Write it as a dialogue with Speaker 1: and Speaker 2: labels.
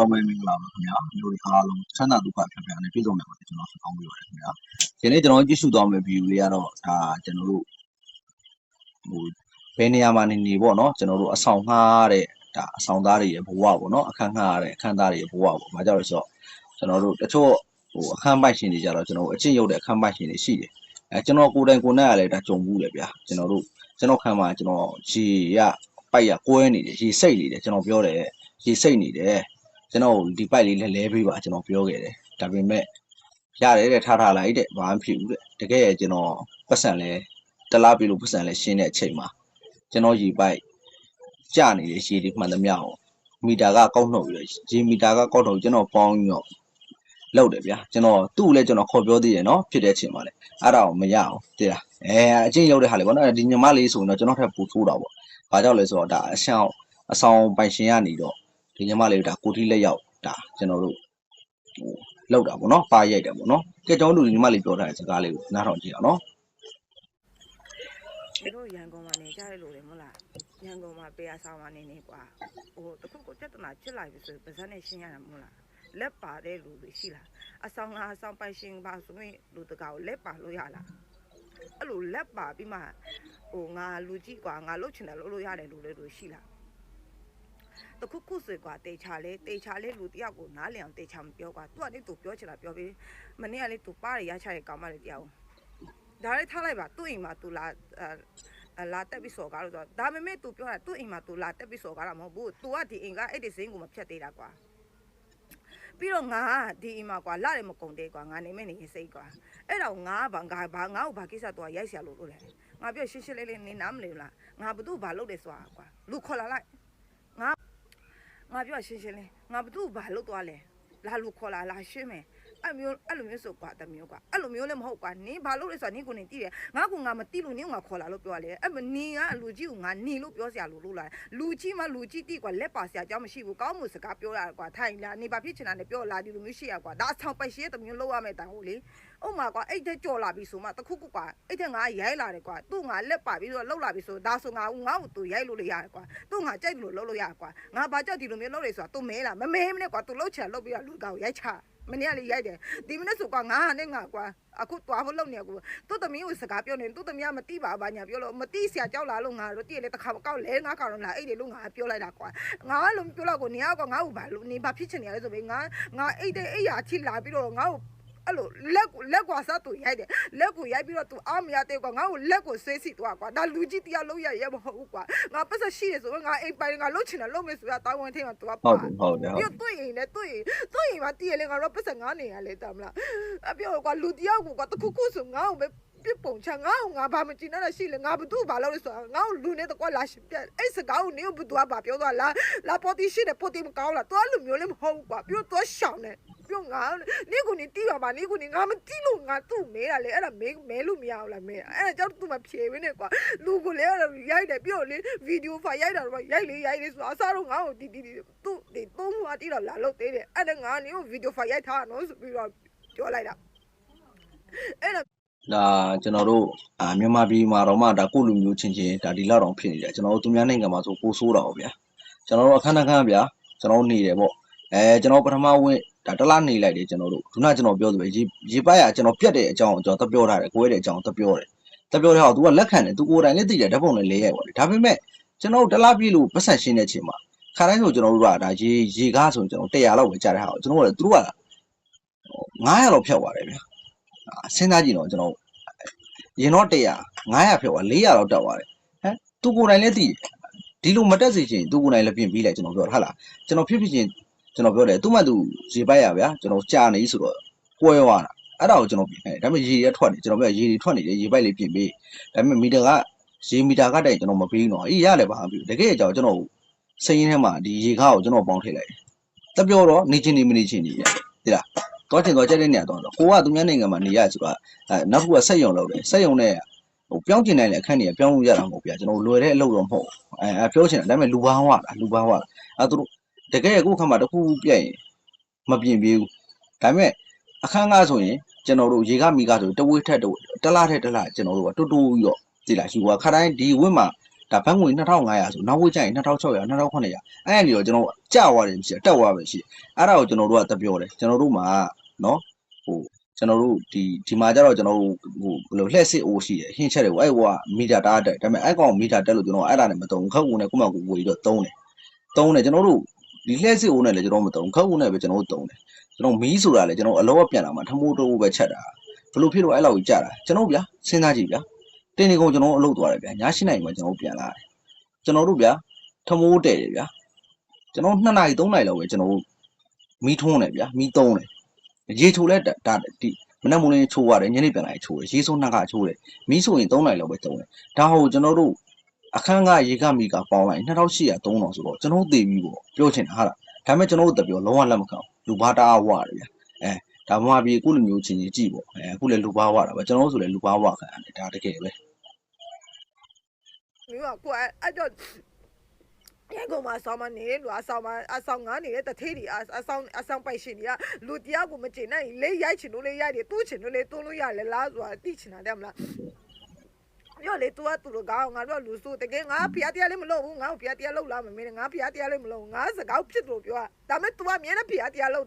Speaker 1: တော်မယ်မင်္ဂလာပါခင်ဗျာမျိုးတွေအားလုံးချမ်းသာဒုက္ခဖြတ်ဖြတ်နဲ့ပြည့်စုံတယ်လို့ကျွန်တော်ဆုတောင်းပေးပါတယ်ခင်ဗျာဒီနေ့ကျွန်တော်ကြည့်ရှုသွားမယ့် view လေးကတော့ဒါကျွန်တော်တို့ဟိုဘယ်နေရာမှာနေနေပေါ့နော်ကျွန်တော်တို့အဆောင်ငှားတဲ့ဒါအဆောင်သားတွေရဲ့ဘဝပေါ့နော်အခန်းငှားရတဲ့အခန်းသားတွေရဲ့ဘဝပေါ့ဘာကြောင့်လဲဆိုတော့ကျွန်တော်တို့တချို့ဟိုအခန်းပိုက်ရှင်တွေကြတော့ကျွန်တော်အချင်းရုပ်တဲ့အခန်းပိုက်ရှင်တွေရှိတယ်အဲကျွန်တော်ကိုယ်တိုင်ကိုယ်နဲ့ကလည်းဒါကြုံဘူးလေဗျာကျွန်တော်တို့ကျွန်တော်ခန်းမှာကျွန်တော်ရေရပိုက်ရကွဲနေတယ်ရေစိတ်နေတယ်ကျွန်တော်ပြောတယ်ရေစိတ်နေတယ် ကျွန်တော်ဒီပိုက်လေးလဲလဲပေးပါကျွန်တော်ပြောခဲ့တယ်ဒါပေမဲ့ရတယ်တဲ့ထားထားလိုက်တဲ့ဘာမှမဖြစ်ဘူးတဲ့တကယ်ကျွန်တော်ပတ်စံလဲတလားပြီလို့ပတ်စံလဲရှင်းတဲ့အချိန်မှာကျွန်တော်ရီပိုက်ကြနေရရှည်ဒီမှန်သမျှကိုမီတာကကောက်နှုတ်ပြီးတော့ရေမီတာကကောက်နှုတ်ကျွန်တော်ပေါင်းပြီးတော့လောက်တယ်ဗျာကျွန်တော်သူ့ကိုလည်းကျွန်တော်ခေါ်ပြောသေးတယ်နော်ဖြစ်တဲ့အချိန်မှာလေအဲ့ဒါကိုမရအောင်တည်လားအဲအချင်းရောက်တဲ့ဟာလေပေါ့နော်ဒီညီမလေးဆိုရင်တော့ကျွန်တော်ထပ်ပူထိုးတာပေါ့ဘာကြောင့်လဲဆိုတော့ဒါအဆောင်အဆောင်ပိုင်ရှင်ကနေတော့ ဒီညီမလေးဒါကိုတီလက်ရောက်ဒါကျွန်တော်တို့ဟိုလောက်တာပေါ့နော်ပါရိုက်တယ်ပေါ့နော်ကဲကျွန်တော်တို့ဒီညီမလေးပြောထားတဲ့စကားလေးကိုနားထောင်ကြည့်အောင်နော်
Speaker 2: ဒီလိုရန်ကုန်မှာနေကြရလို့လေမဟုတ်လားရန်ကုန်မှာပေးအဆောင်မှာနေနေကွာဟိုတခုကိုပြဿနာချစ်လိုက်ပြီဆိုရင်ပါဇက်နဲ့ရှင်းရတာမဟုတ်လားလက်ပါတဲ့လူတွေရှိလားအဆောင်ကအဆောင်ပိုင်ရှင်ပါဆိုရင်လူတကာကိုလက်ပါလို့ရလားအဲ့လိုလက်ပါပြီးမှဟိုငါလူကြီးကွာငါလှုပ်ချင်တယ်လို့လို့ရတယ်လူတွေတို့ရှိလား တခုခုဆွေကွာတေချာလေတေချာလေလူတယောက်ကိုနားလည်အောင်တေချာမပြောကွာသူကလည်းသူပြောချင်တာပြောပြီးမနေ့ကလည်းသူပါရရချတဲ့ကောင်မလေးတယောက်ဒါလည်းထားလိုက်ပါသူ့အိမ်မှာသူလာလာတက်ပြီးစော်ကားလို့ဆိုတော့ဒါပေမဲ့ तू ပြောတာသူ့အိမ်မှာ तू လာတက်ပြီးစော်ကားတာမဟုတ်ဘူး तू ကဒီအိမ်ကအဲ့ဒီဇင်းကိုမဖြတ်သေးတာကွာပြီးတော့ငါဒီအိမ်မှာကွာလာတယ်မကုန်သေးကွာငါနေမဲ့နေရင်စိတ်ကွာအဲ့တော့ငါဘာငါဘာငါ့ကိုဘာကိစ္စ तू ရိုက်ဆရာလို့လို့လဲငါပြောရှင်းရှင်းလေးလေးနေနားမလဲလားငါဘသူ့ဘာလုပ်လဲဆိုတာကွာလူခေါ်လာလိုက် ငါပြောရှင်းရှင်းလေးငါဘသူ့ဘာလုပ်သွားလဲလာလူခေါ်လာလာရှင်းမယ်အဲ့မျိုးအဲ့လိုမျိုးဆိုကွာတမျိုးကွာအဲ့လိုမျိုးလည်းမဟုတ်ကွာနင်းဘာလို့လဲဆိုတာနင်းကိုနေတည်တယ်ငါကငါမတိလို့နင်းကငါခေါ်လာလို့ပြောရလေအဲ့မနင်းကလူကြီးကိုငါနင်းလို့ပြောစရာလို့လို့လာလူကြီးမှလူကြီးတိကွာလက်ပါစရာအကြောင်းမရှိဘူးကောင်းမှုစကားပြောရကွာထိုင်လာနေဘာဖြစ်ချင်တာနဲ့ပြောလာဒီလိုမျိုးရှိရကွာဒါအဆောင်ပိုက်ရှိရတမျိုးလောက်ရမယ်တန်ဟုတ်လေ ဥမာကွာအဲ့တဲ့ကြော်လာပြီဆိုမှတခုခုကွာအဲ့တဲ့ငါရိုက်လာတယ်ကွာသူ့ငါလက်ပါပြီးတော့လှုပ်လာပြီဆိုဒါဆိုငါငါ့ကိုသူရိုက်လို့လေရတယ်ကွာသူ့ငါကြိုက်တယ်လို့လှုပ်လို့ရကွာငါဘာကြောက်ဒီလိုမျိုးလှုပ်လေဆိုတာသူမဲလားမမဲမနဲ့ကွာသူလှုပ်ချင်လှုပ်ပြီးတော့လူကောင်ရိုက်ချမနေ့ကလေးရိုက်တယ်ဒီမနေ့ဆိုကွာငါနဲ့ငါကွာအခုတွားဖို့လုပ်နေကူသူ့သမီးကိုစကားပြောနေသူ့သမီးကမတိပါဘာညာပြောလို့မတိဆရာကြောက်လာလို့ငါတို့တည့်လေတစ်ခါမကောက်လဲငါကောင်တော့လာအဲ့ဒီလို့ငါပြောလိုက်တာကွာငါကလုံးပြောတော့ကိုနေကကွာငါ့ကိုဘာလို့နေဘာဖြစ်ချင်နေရလဲဆိုပြီးငါငါအိတ်တဲ့အိယာချီလာပြီးတော့ငါ့ကို အဲ့လိုလက်ကိုလက်ကွာစားသူရိုက်တယ်လက်ကိုရိုက်ပြီးတော့သူအားမရတဲ့ကွာငါ့ကိုလက်ကိုဆွဲစီသွားကွာဒါလူကြီးတရားလုံးရရမဟုတ်ဘူးကွာငါပတ်သက်ရှိတယ်ဆိုတော့ငါအိမ်ပိုင်ငါလှုပ်ချင်တယ်လှုပ်မယ်ဆိုရတောင်းဝင်ထင်းကသူက
Speaker 1: ဟု
Speaker 2: ပါ
Speaker 1: တ်တယ်ဟုတ်တယ်ဟုတ်
Speaker 2: ပြတွေ့ရင်လည်းတွေ့ရင်တွေ့ရင်မတည်ရလေငါတော့ပတ်စံငါနေရလေတမလားအပြောကွာလူတယောက်ကိုကွာတခုခုဆိုငါ့ကိုပဲပြပုံချငါ့ကိုငါဘာမကြည့်နဲ့ရှိလေငါဘသူ့ဘာလုပ်လဲဆိုတော့ငါ့ကိုလူနဲ့တော့ကွာလာရှင်ပြအဲ့စကားကိုနေဘသူကဘာပြောသွားလားလာပေါ်တီရှိတယ်ပေါ်တီမကောင်းလားတော်လူမျိုးလည်းမဟုတ်ဘူးကွာပြောတော့ရှောင်းတယ် ပြောငါနေကိုနေတီးပါပါနေကိုနေငါမတီးလို့ငါသူ့မဲတာလေအဲ့ဒါမဲမဲလို့မရဘူးလားမဲအဲ့ဒါကြောင့်သူ့မဖြေဝင်းနေကွာလူကိုလည်းရိုက်တယ်ပြောလေဗီဒီယိုဖိုင်ရိုက်တာတော့ရိုက်လေရိုက်လေဆိုအစားတော့ငါ့ကိုတီးတီးသူ့ဒီသုံးမှတီးတော့လာလို့သေးတယ်အဲ့ဒါငါနေကိုဗီဒီယိုဖိုင်ရိုက်ထားနော်ဆိုပြီးတော့ပြောလိုက်တာအဲ့ဒါ
Speaker 1: ဒါကျွန်တော်တို့အာမြန်မာပြည်မှာတော့မှဒါကိုလူမျိုးချင်းချင်းဒါဒီလောက်တောင်ဖြစ်နေတယ်ကျွန်တော်တို့သူများနိုင်ငံမှာဆိုပိုဆိုးတာပေါ့ဗျာကျွန်တော်တို့အခန်းအခန်းဗျာကျွန်တော်နေတယ်ပေါ့အဲကျွန်တော်ပထမဝင် ဒါတလားနေလိုက်တယ်ကျွန်တော်တို့ခုနကကျွန်တော်ပြောသလိုရေရေပိုက်ရကျွန်တော်ပြတ်တဲ့အကြောင်းကိုကျွန်တော်သပြောထားတယ်ကိုယ်ရဲ့အကြောင်းသပြောတယ်သပြောတဲ့ဟာကို तू ကလက်ခံတယ် तू ကိုယ်တိုင်လည်းသိတယ်ဓာတ်ပုံလည်းလဲရိုက်ပါလေဒါပေမဲ့ကျွန်တော်တို့တလားပြည့်လို့ပတ်ဆက်ရှင်းတဲ့အချိန်မှာခါတိုင်းဆိုကျွန်တော်တို့ကဒါရေရေကားဆိုကျွန်တော်100လောက်ပဲကြားတဲ့ဟာကိုကျွန်တော်တို့ကသူတို့က900လောက်ဖြတ်သွားတယ်ဗျာစဉ်းစားကြည့်တော့ကျွန်တော်ရင်တော့100 900ဖြုတ်သွား400လောက်တက်သွားတယ်ဟမ်သူကိုယ်တိုင်လည်းသိတယ်ဒီလိုမတက်စေချင်သူကိုယ်တိုင်လည်းပြင်ပြီးလိုက်ကျွန်တော်ပြောတာဟုတ်လားကျွန်တော်ဖြစ်ဖြစ်ချင်း ကျွန်တော်ပြောတယ်သူ့မှသူရေပိုက်ရဗျာကျွန်တော်ကြာနေဆိုတော့ကွဲသွားတာအဲ့ဒါကိုကျွန်တော်ပြင်တယ်ဒါပေမဲ့ရေရထွက်နေကျွန်တော်ပြောရေတွေထွက်နေတယ်ရေပိုက်လေးပြင်ပြီးဒါပေမဲ့မီတာကရေမီတာကတိုင်ကျွန်တော်မပြီးဘူးနော်အေးရတယ်ဘာမှမပြီးဘူးတကယ်ကြောင်ကျွန်တော်စိတ်ရင်းထဲမှာဒီရေကားကိုကျွန်တော်ပေါင်းထည့်လိုက်တယ်တပြောတော့နေချင်းနေမနေချင်းနေရဒီလားတော့ချင်းတော့ကြက်တဲ့နေရာတော့ကိုကသူများနိုင်ငံမှာနေရဆိုတာအဲနောက်တစ်ခုကစက်ရုံလုပ်တယ်စက်ရုံနဲ့ဟိုပြောင်းကျင်နိုင်တဲ့အခန်းတွေကပြောင်းလို့ရတာမဟုတ်ဗျာကျွန်တော်လွယ်တဲ့အလုပ်တော့မဟုတ်ဘူးအဲအဲပြောချင်တယ်ဒါပေမဲ့လူပန်းဝတာလူပန်းဝတာအဲသူတို့ တကယ်ကိုခါမှာတစ်ခုပြက်ရင်မပြင်ပြေဘူးဒါပေမဲ့အခန်းကားဆိုရင်ကျွန်တော်တို့ရေကမီကဆိုတဝေးထက်တဝေးတလားထက်တလားကျွန်တော်တို့ကတူတူပြီးတော့ဒီလားယူကခါတိုင်းဒီဝင့်မှာဒါဘတ်ငွေ2500ဆိုနောက်ဝေးကျရင်2600 2900အဲ့ဒီတော့ကျွန်တော်ကြာသွားတယ်ရှိတယ်တက်သွားပဲရှိတယ်အဲ့ဒါကိုကျွန်တော်တို့ကတပြောတယ်ကျွန်တော်တို့မှာနော်ဟိုကျွန်တော်တို့ဒီဒီမှာကျတော့ကျွန်တော်တို့ဟိုဘယ်လိုလှည့်စစ်အိုးရှိတယ်ဟင်းချက်တွေကိုအဲ့ဟိုကမီတာတားတက်ဒါပေမဲ့အဲ့ကောင်မီတာတက်လို့ကျွန်တော်အဲ့ဒါနဲ့မတုံခက်ဦးနဲ့ကိုမကူဝေပြီးတော့တုံးတယ်တုံးတယ်ကျွန်တော်တို့ ဒီလှည့်စစ်အိုးနဲ့လည်းကျွန်တော်မတုံခက်ဦးနဲ့ပဲကျွန်တော်တို့တုံးတယ်ကျွန်တော်မီးဆိုတာလည်းကျွန်တော်အလောကပြန်လာမှထမိုးတိုးပဲချက်တာဘယ်လိုဖြစ်လို့အဲ့လောက်ကြီးကြာတာကျွန်တော်ဗျာစဉ်းစားကြည့်ဗျာတင်းနေကုန်ကျွန်တော်အလုပ်သွားတယ်ဗျာည7နာရီမှကျွန်တော်ပြန်လာတယ်ကျွန်တော်တို့ဗျာထမိုးတဲ့တယ်ဗျာကျွန်တော်2နာရီ3နာရီလောက်ပဲကျွန်တော်မီးထုံးတယ်ဗျာမီးသုံးတယ်ရေချိုလဲဒါဒီမနက်မိုးလင်းချိုးရတယ်ညနေပြန်လာချိုးတယ်ရေဆုံးနှက်ကချိုးတယ်မီးဆိုရင်3နာရီလောက်ပဲသုံးတယ်ဒါဟိုကျွန်တော်တို့ အခန်းကရေကမီကပေါင်းလိုက်2800 3000ဆိုတော့ကျွန်တော်သိပြီပေါ့ပြောချင်တာဟာလားဒါပေမဲ့ကျွန်တော်တို့တပြောလုံးဝလက်မခံဘူးလူဘာတာဝရတယ်ဗျာအဲဒါမှမဟုတ်အခုလိုမျိုးချင်းချင်းကြည့်ပေါ့အဲအခုလည်းလူဘာဝတာပဲကျွန်တော်တို့ဆိုလည်းလူဘာဝခံရတယ်ဒါတကယ်ပဲ
Speaker 2: မျိုးကကိုယ်အဲ့တော့ရန်ကုန်မှာဆောင်းမနေလူအဆောင်မအဆောင်ငါနေတဲ့တထေးတွေအဆောင်အဆောင်ပိုက်ရှင်တွေကလူတရားကိုမကျင်နိုင်လေရိုက်ချင်လို့လေရိုက်တယ်တူးချင်လို့လေတူးလို့ရလေလားဆိုတာသိချင်တာတဲ့မလား ပြောလေ तू ကသူတို့ကောင်းငါတို့ကလူစုတကယ်ငါဖျားတရားလေးမလုပ်ဘူးငါ့ကိုဖျားတရားလုပ်လာမမင်းငါဖျားတရားလေးမလုပ်ငါစကားဖြစ်လို့ပြောတာဒါပေမဲ့ तू ကမြဲတမ်းဖျားတရားလုပ်